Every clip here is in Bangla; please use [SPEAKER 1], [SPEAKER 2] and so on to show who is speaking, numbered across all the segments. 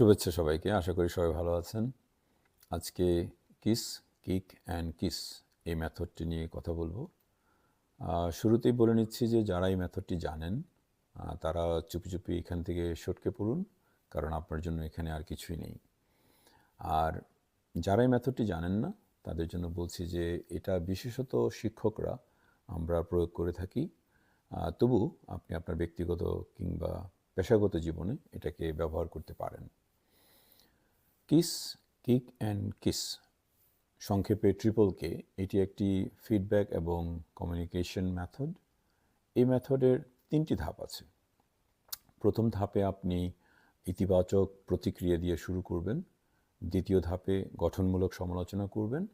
[SPEAKER 1] শুভেচ্ছা সবাইকে, আশা করি সবাই ভালো আছেন। আজকে কিস, কিক অ্যান্ড কিস এই মেথডটি নিয়ে কথা বলব। শুরুতেই বলে নিচ্ছি যে যারা এই মেথডটি জানেন তারা চুপি চুপি এখান থেকে সটকে পড়ুন, কারণ আপনার জন্য এখানে আর কিছুই নেই। আর যারা এই মেথডটি জানেন না, তাদের জন্য বলছি যে এটা বিশেষত শিক্ষকরা আমরা প্রয়োগ করে থাকি। তবু আপনি আপনার ব্যক্তিগত কিংবা পেশাগত জীবনে এটাকে ব্যবহার করতে পারেন। Kiss, kick and kiss. সংক্ষেপে ট্রিপল কে এটি একটি ফিডব্যাক এবং কমিউনিকেশন মেথড এই মেথডের তিনটি ধাপ আছে। প্রথম ধাপে আপনি ইতিবাচক প্রতিক্রিয়া দিয়ে শুরু করবেন। দ্বিতীয় ধাপে গঠনমূলক সমালোচনা করবেন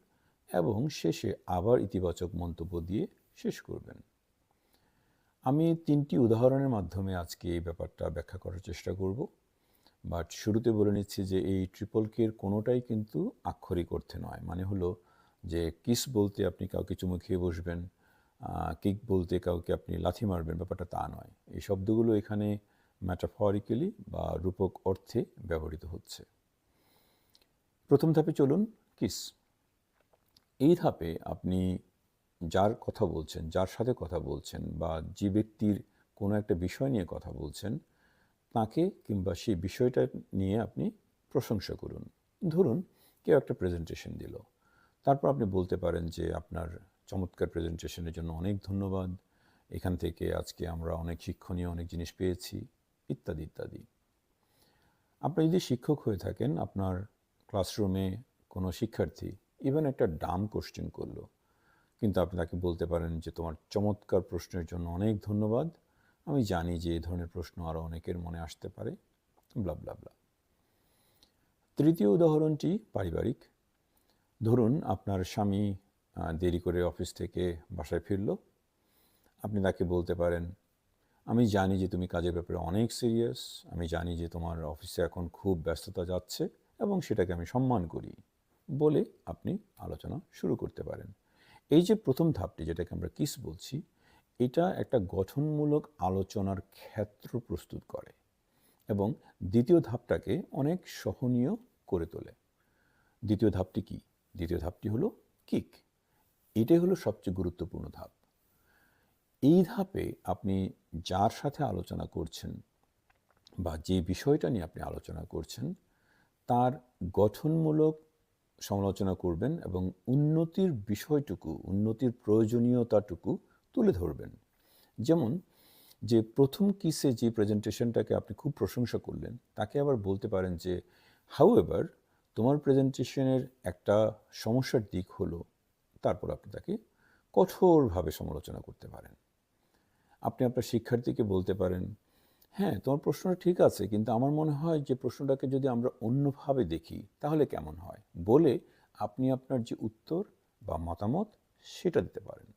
[SPEAKER 1] এবং শেষে আবার ইতিবাচক মন্তব্য দিয়ে শেষ করবেন। আমি তিনটি উদাহরণের মাধ্যমে আজকে এই ব্যাপারটা ব্যাখ্যা করার চেষ্টা করব। বাট শুরুতে বলে নিচ্ছি যে এই ট্রিপল কের কোনোটাই কিন্তু আক্ষরিক অর্থে নয়। মানে হলো যে কিস বলতে আপনি কাউকে চুমু খেয়ে বসবেন কিক বলতে কাউকে আপনি লাথি মারবেন, ব্যাপারটা তা নয়। এই শব্দগুলো এখানে ম্যাটাফরিক্যালি বা রূপক অর্থে ব্যবহৃত হচ্ছে। প্রথম ধাপে চলুন কিস এই ধাপে আপনি যার কথা বলছেন, যার সাথে কথা বলছেন বা যে ব্যক্তির কোনো একটা বিষয় নিয়ে কথা বলছেন তাকে কিংবা সেই বিষয়টা নিয়ে আপনি প্রশংসা করুন। ধরুন, কেউ একটা প্রেজেন্টেশন দিল। তারপর আপনি বলতে পারেন যে, আপনার চমৎকার প্রেজেন্টেশনের জন্য অনেক ধন্যবাদ। এখান থেকে আজকে আমরা অনেক শিক্ষণীয় অনেক জিনিস পেয়েছি। ইত্যাদি ইত্যাদি। আপনি যদি শিক্ষক হয়ে থাকেন, আপনার ক্লাসরুমে কোনো শিক্ষার্থী ইভেন একটা ডাম কোশ্চেন করল, কিন্তু আপনি তাকে বলতে পারেন যে, তোমার চমৎকার প্রশ্নের জন্য অনেক ধন্যবাদ। আমি জানি যে এই ধরনের প্রশ্ন আরও অনেকের মনে আসতে পারে ব্লা ব্লা ব্লা তৃতীয় উদাহরণটি পারিবারিক। ধরুন আপনার স্বামী দেরি করে অফিস থেকে বাসায় ফিরল। আপনি তাকে বলতে পারেন, আমি জানি যে তুমি কাজের ব্যাপারে অনেক সিরিয়াস আমি জানি যে তোমার অফিসে এখন খুব ব্যস্ততা যাচ্ছে এবং সেটাকে আমি সম্মান করি বলে আপনি আলোচনা শুরু করতে পারেন। এই যে প্রথম ধাপটি, যেটাকে আমরা কিস বলছি এটা একটা গঠনমূলক আলোচনার ক্ষেত্র প্রস্তুত করে এবং দ্বিতীয় ধাপটাকে অনেক সহনীয় করে তোলে। দ্বিতীয় ধাপটি কি? দ্বিতীয় ধাপটি হলো কিক। এটাই হলো সবচেয়ে গুরুত্বপূর্ণ ধাপ। এই ধাপে আপনি যার সাথে আলোচনা করছেন বা যে বিষয়টা নিয়ে আপনি আলোচনা করছেন, তার গঠনমূলক সমালোচনা করবেন এবং উন্নতির বিষয়টুকু, উন্নতির প্রয়োজনীয়তাটুকু তুলে ধরবেন। যেমন যে প্রথম কিসে যে প্রেজেন্টেশনটাকে আপনি খুব প্রশংসা করলেন, তাকে আবার বলতে পারেন যে হাউ এভার তোমার প্রেজেন্টেশনের একটা সমস্যার দিক হলো। তারপর আপনি তাকে কঠোরভাবে সমালোচনা করতে পারেন। আপনি আপনার শিক্ষার্থীকে বলতে পারেন হ্যাঁ তোমার প্রশ্নটা ঠিক আছে, কিন্তু আমার মনে হয় যে প্রশ্নটাকে যদি আমরা অন্যভাবে দেখি, তাহলে কেমন হয়? বলে আপনি আপনার যে উত্তর বা মতামত, সেটা দিতে পারেন।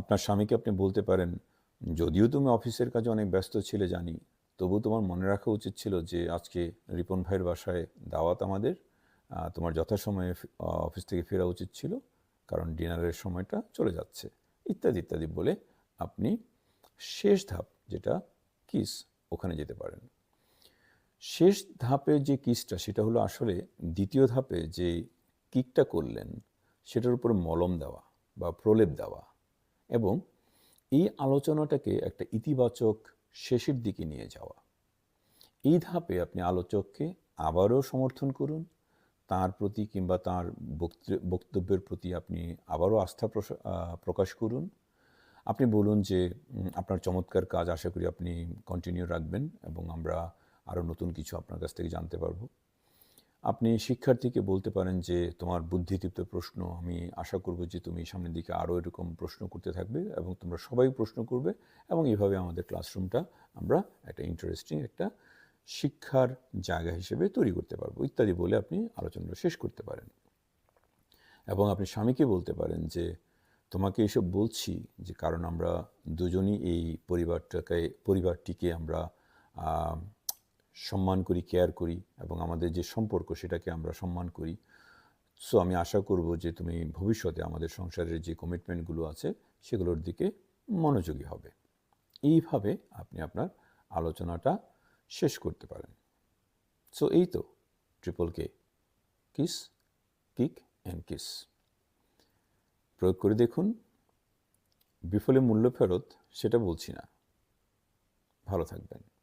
[SPEAKER 1] আপনার স্বামীকে আপনি বলতে পারেন, যদিও তুমি অফিসের কাজে অনেক ব্যস্ত ছিলে জানি তবু তোমার মনে রাখা উচিত ছিল যে আজকে রিপন ভাইয়ের বাসায় দাওয়াত আমাদের তোমার যথাসময়ে অফিস থেকে ফেরা উচিত ছিল, কারণ ডিনারের সময়টা চলে যাচ্ছে। ইত্যাদি ইত্যাদি বলে আপনি শেষ ধাপ যেটা কিস, ওখানে যেতে পারেন। শেষ ধাপে যে কিসটা, সেটা হলো আসলে দ্বিতীয় ধাপে যে কিকটা করলেন, সেটার উপর মলম দেওয়া বা প্রলেপ দেওয়া। এবং এই আলোচনাটাকে একটা ইতিবাচক শেষের দিকে নিয়ে যাওয়া। এই ধাপে আপনি আলোচককে আবারও সমর্থন করুন, তার প্রতি কিংবা তার বক্তৃ- বক্তব্যের প্রতি আপনি আবারও আস্থা প্রকাশ করুন। আপনি বলুন যে আপনার চমৎকার কাজ আশা করি আপনি কন্টিনিউ রাখবেন এবং আমরা আরও নতুন কিছু আপনার কাছ থেকে জানতে পারব। আপনি শিক্ষার্থীকে বলতে পারেন যে, তোমার বুদ্ধিদীপ্ত প্রশ্ন, আমি আশা করব যে তুমি সামনের দিকে আরও এরকম প্রশ্ন করতে থাকবে এবং তোমরা সবাই প্রশ্ন করবে এবং এইভাবে আমাদের ক্লাসরুমটা আমরা একটা ইন্টারেস্টিং একটা শিক্ষার জায়গা হিসেবে তৈরি করতে পারব। ইত্যাদি বলে আপনি আলোচনাটা শেষ করতে পারেন। এবং আপনি স্বামীকে বলতে পারেন যে, তোমাকে এসব বলছি যে, কারণ আমরা দুজনই এই পরিবারটাকে, পরিবারটিকে আমরা সম্মান করি কেয়ার করি এবং আমাদের যে সম্পর্ক সেটাকে আমরা সম্মান করি। সো আমি আশা করব যে তুমি ভবিষ্যতে আমাদের সংসারের যে কমিটমেন্টগুলো আছে সেগুলোর দিকে মনোযোগী হবে। এইভাবে আপনি আপনার আলোচনাটা শেষ করতে পারেন। সো এই তো। Triple K kiss kick and kiss প্রয়োগ করে দেখুন, বিফলে মূল্য ফেরত সেটা বলছি না। ভালো থাকবেন।